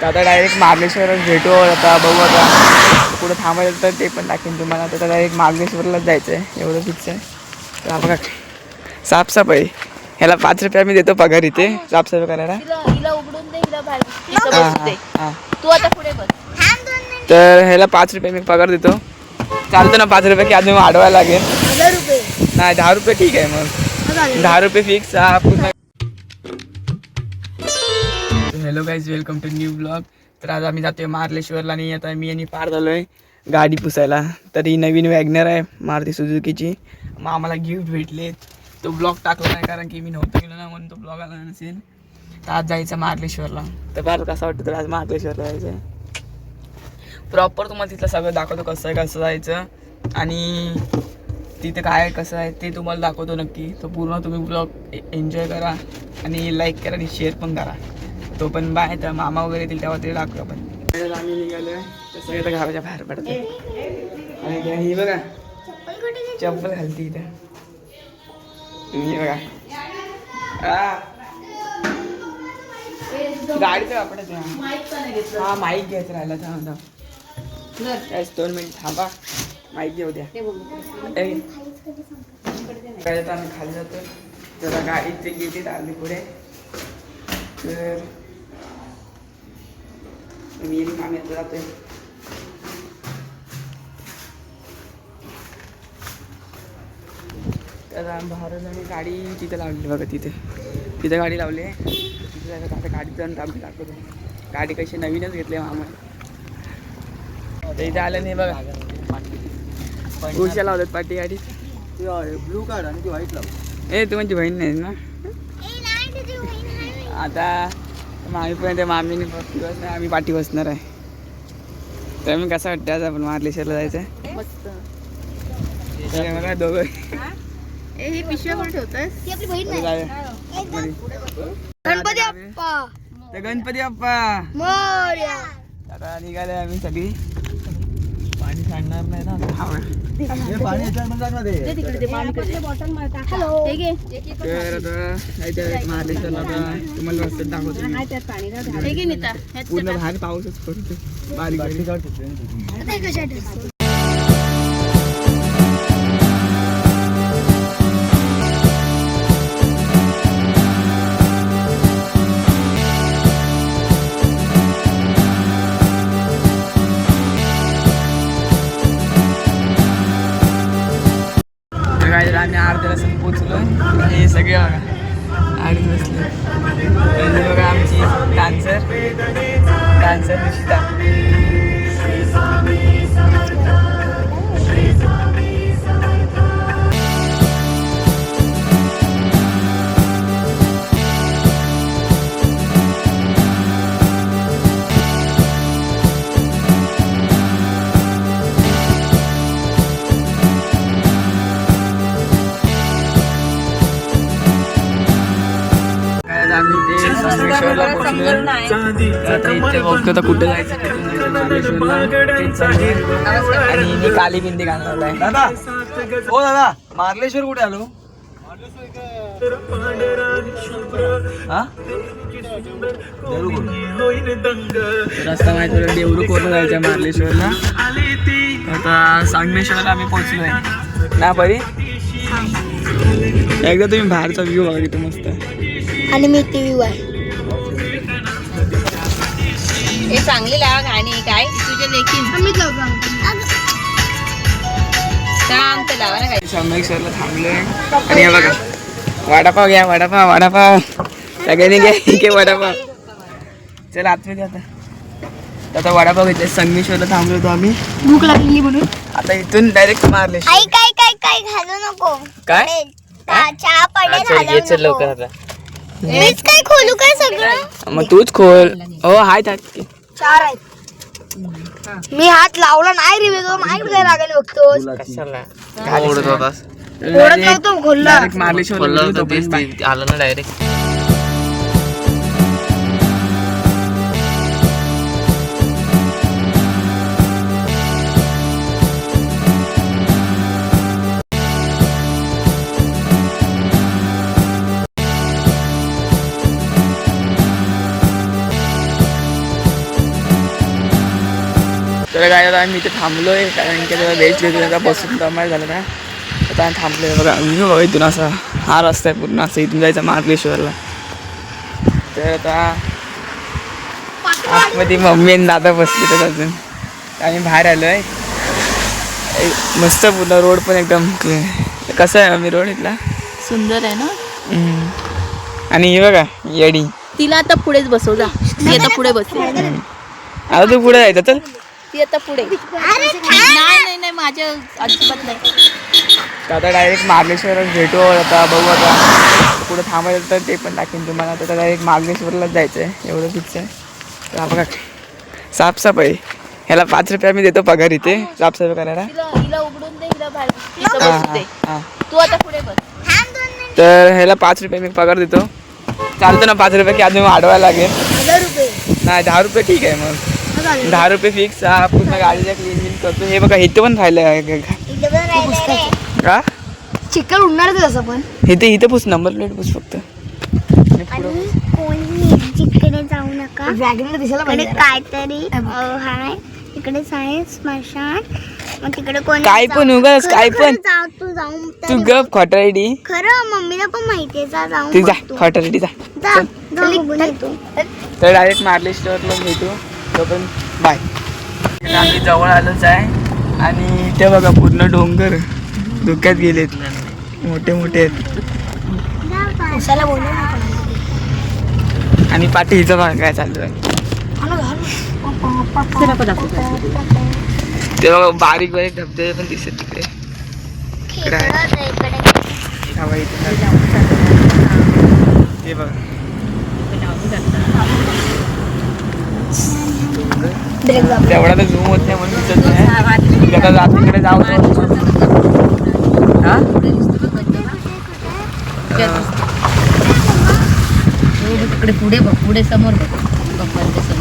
तर आता डायरेक्ट मार्लेश्वरच भेटू आता बघू आता कुठं थांबायचं तर ते पण दाखवेन तुम्हाला. आता डायरेक्ट मार्लेश्वरलाच जायचं आहे एवढं फिक्स आहे. तर हा बघा साफसफाई. ह्याला पाच रुपये मी देतो पगार इथे साफसफाई करायला. हा. तू आता पुढे तर ह्याला पाच रुपये मी पगार देतो. चालतो ना पाच रुपये की अजून वाढवायला लागेल. नाही दहा रुपये ठीक आहे मग. दहा रुपये फिक्स हा पूर्ण hello guys welcome to new blog तर आज आम्ही जातोय मार्लेश्वरला आणि आता मी आणि पार झालो आहे गाडी पुसायला. तर ही नवीन वॅगनर आहे मारुती सुझुकीची मग आम्हाला गिफ्ट भेटले. तो ब्लॉग टाकला नाही कारण की मी नव्हतं गेलो ना म्हणून तो ब्लॉग आला नसेल. तर आज जायचं मार्लेश्वरला. तर पार कसं वाटतं तर आज मार्लेश्वरला जायचं आहे प्रॉपर तुम्हाला तिथलं सगळं दाखवतो कसं आहे कसं जायचं. आणि तिथे काय कसं आहे ते तुम्हाला दाखवतो नक्की. तर पूर्ण तुम्ही ब्लॉग एन्जॉय करा आणि लाईक करा आणि शेअर पण करा. तो पण बाय तर मामा वगैरे येतील तेव्हा ते दाखवू आपण. आम्ही निघालोय. तसं आता घराच्या बाहेर पडतो आणि ही बघा. चप्पल घालती इथं. तुम्ही बघा. गाडी गाडीचं वापरत हा माईक घ्यायचं राहिला थांब थांब. दोन मिनिट थांबा. माईक घेऊ द्या. आम्ही खाली जातो जरा गाडीचे गेली आली पुढे. तर मी आता जातोय तर जाऊन गाडी तिथे लावली बघा तिथे. तिथे गाडी लावली आहे. तिथे जायचं आता गाडीत जाऊन ताबी दाखवतो. गाडी कशी नवीनच घेतली आहे मामा तर इथे आलं नाही बघा. उशा लावतात पाठी गाडी. ब्लू कार्ड आणि ती व्हाईट लाव. ए तू माझी बहीण नाही ना आता मामी पण त्या मामीने बसणार आम्ही पाठी बसणार आहे. तर मी कसं वाटतं आज आपण मार्लेश्वरला जायचं आहे मस्त दोघं. ही पिशव्या कोण. गणपती बाप्पा तर गणपती बाप्पा मोरया. आता निघाले आम्ही सगळी. पाणी सांडणार नाही ना. हा बघा. हे पाणी याच्यामध्ये टाक ना ते तिकडे ते पाणी हॅलो हे घे. तर आता जायचं मार्लेश्वरला आता तुम्हाला रस्त्यात दाखवतो मी. हे घे नीता ह्यात पूर्ण बाहेर पाऊसच पडतो बारीक काढ आम्ही ते संगमेश्वरला पोहोचलो. आता तर कुठे जायचं? संगमेश्वरला आहे. काली बिंदी घालवला आहे दादा हो दादा मार्लेश्वर कुठे आलो? रस्ता माहिती तुला देवरू कोणतं जायचं मार्लेश्वरला? आता संगमेश्वरला आम्ही पोहोचलोय. ना परी? एकदा तुम्ही बाहेरचा व्ह्यू बघा किती मस्त आहे. आणि मी टी व्ही आहे हे चांगली लावा गाणी काय? आम्हीच लावतो शांत लावा ना काय संगमेश्वरला थांबलोय. आणि हे बघा. वडापाव घ्या वडापाव वडापाव. सगळ्यांनी घ्या घे वडापाव. चला आतमध्ये आता. आता वडापाव घेतले. संगमेश्वरला थांबलो होतो आम्ही. भूक लागली म्हणून. आता इथून डायरेक्ट मार्लेश्वर आई काय काय काय घालू नको. काय. चहा- पडेल घालू नको. मीच काय खोलू काय सगळं? मग तूच खोल. हो हाय चार आहेत. मी हात लावला नाही रे वेगळं माहीत काय रागाने बघतो ओढत होतास. ओढत नव्हतो खोलला. मार्लेश्वर आलं ना डायरेक्ट तर काय आता आम्ही इथे थांबलोय कारण की आता वेज घेतो आता बसून दमाय झालं ना. आता आम्ही थांबलोय बघा व्ह्यू बघा इथून असा हा रस्ता आहे पूर्ण असं इथून जायचं महाबळेश्वरला तर आता आतमध्ये मम्मी आणि दादा बसले तर अजून. आम्ही बाहेर आलोय. एक मस्त पूर्ण रोड पण एकदम. कसा आहे आम्ही रोड इथला? सुंदर आहे ना. आणि हे बघा येडी. तिला आता पुढेच बसव जा. ती आता पुढे बसते आता तू पुढे जायचं चल ती आता पुढे. नाही नाही नाही माझ्या अजिबात नाही. तर आता डायरेक्ट मार्लेश्वरच भेटू आता बघू आता. पुढे थांबायचं तर ते पण टाकेन तुम्हाला. आता डायरेक्ट मार्लेश्वरलाच जायचं आहे एवढं फिक्स आहे. तर हा बघा साफसफाई. ह्याला पाच रुपये मी देतो पगार इथे साफसफाई करायला तिला हिला उघडून दे हिला बाहेर तिथं हा, बसू दे. हा, हा. तू आता पुढे बस. थांब दोन मिनिट. तर ह्याला पाच रुपये मी पगार देतो. चालतं ना पाच रुपये की अजून वाढवायला लागेल. हजार रुपये. नाही दहा रुपये ठीक आहे मग. दहा रुपये फिक्स हा पूर्ण गाडीच्या क्लीन बिन करतो. हे बघा इथे पण राहिलं इथे पण राहिलं रे. का? चिकन उडणार तसं पण. इथे इथे पुस नंबर प्लेट पुस फक्त. आणि कोणी जिकडे जाऊ नका. काहीतरी अं, हाय. इकडेच आहे स्मशान. मग तिकडे कोणी काय जाऊ पण. उगाच, काय खरं- पण. जाऊ तू जाऊन तू गप खटरडी खरं मम्मीला पण माहितीये जा जाऊन ती जा. खटरडी जा. तर डायरेक्ट मार्ले स्टोअरला भेटू पण बाय. आम्ही जवळ आलोच आहे. आणि ते बघा पूर्ण डोंगर. धोक्यात गेलेत. मोठे मोठे आहेत. उसाला बोलू नका आणि पाठीचा भाग काय चालू आहे. ते बघा बारीक बारीक धबधबे पण दिसत तिकडे. आहे. ते बघ. तेवढा तर झूम होत नाही म्हणून दिसत नाही. आता जात तिकडे जाऊ हा? तिकडे पुढे बघ पुढे समोर बघ.